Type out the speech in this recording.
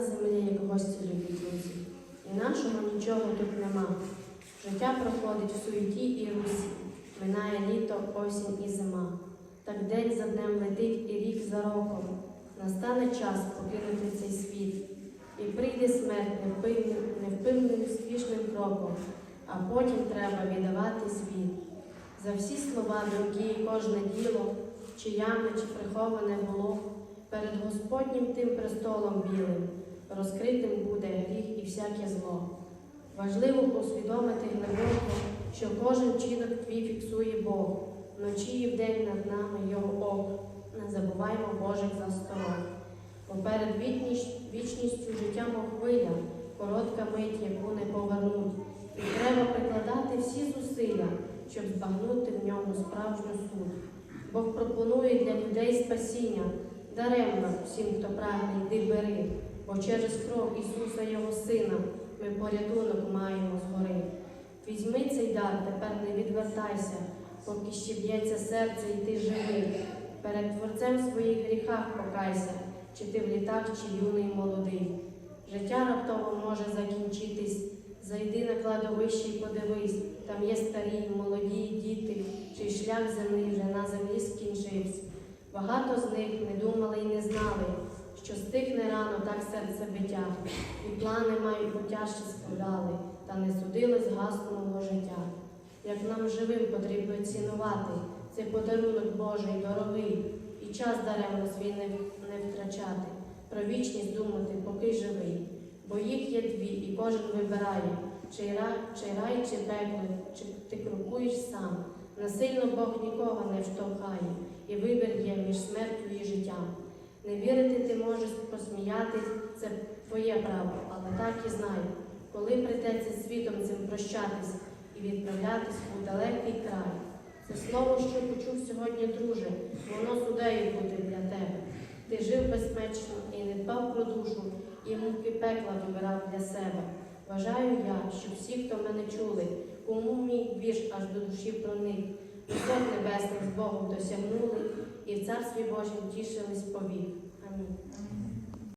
на землі, як гості любі друзі. І нашого нічого тут нема. Життя проходить в суеті і русі, минає літо, осінь і зима. Так день за днем летить і рік за роком. Настане час покинути цей світ. І прийде смерть невпинним, невпинним спішним кроком, а потім треба віддавати звіт. За всі слова, думки і кожне діло, чи явне, чи приховане було, перед Господнім тим престолом білим розкритим буде гріх і всяке зло. Важливо усвідомити глибоко, що кожен чинок твій фіксує Бог, вночі і вдень над нами Його око. Не забуваймо Божих засторон. Поперед вічністю життя мов хвиля, коротка мить, яку не повернуть. І треба прикладати всі зусилля, щоб збагнути в ньому справжню суть. Бог пропонує для людей спасіння, даремно всім, хто прагне, йди бери, бо через кров Ісуса Його Сина ми порятунок маємо згори. Візьми цей дар, тепер не відвертайся, поки ще б'ється серце, і ти живий. Перед Творцем в своїх гріхах покайся, чи ти в літах, чи юний молодий. Життя раптово може закінчитись. Зайди на кладовище і подивись, там є старі, молоді, діти, чий шлях земний вже на землі скінчився. Багато з них не думали і не знали, що стихне рано так серце биття, і плани майбутяще складали, та не судили згасного життя. Як нам живим потрібно цінувати цей подарунок Божий дорогий, і час даремно свій не, не втрачати, про вічність думати, поки живий. Бо їх є дві, і кожен вибирає, чи рай, чи рай, чи пекло, чи ти крокуєш сам. Насильно Бог нікого не штовхає, і вибір є між смертю. Не вірити ти можеш посміятись, це твоє право, але так і знай, коли прийдеться світом цим прощатись і відправлятись у далекий край. Це слово, що почув сьогодні, друже, воно судею буде для тебе. Ти жив безпечно і не дбав про душу, і муки пекла вибирав для себе. Вважаю я, що всі, хто мене чули, кому мій вірш аж до душі проник, висот небесних з Богом досягнули і в царстві Божім тішились повік. Амінь.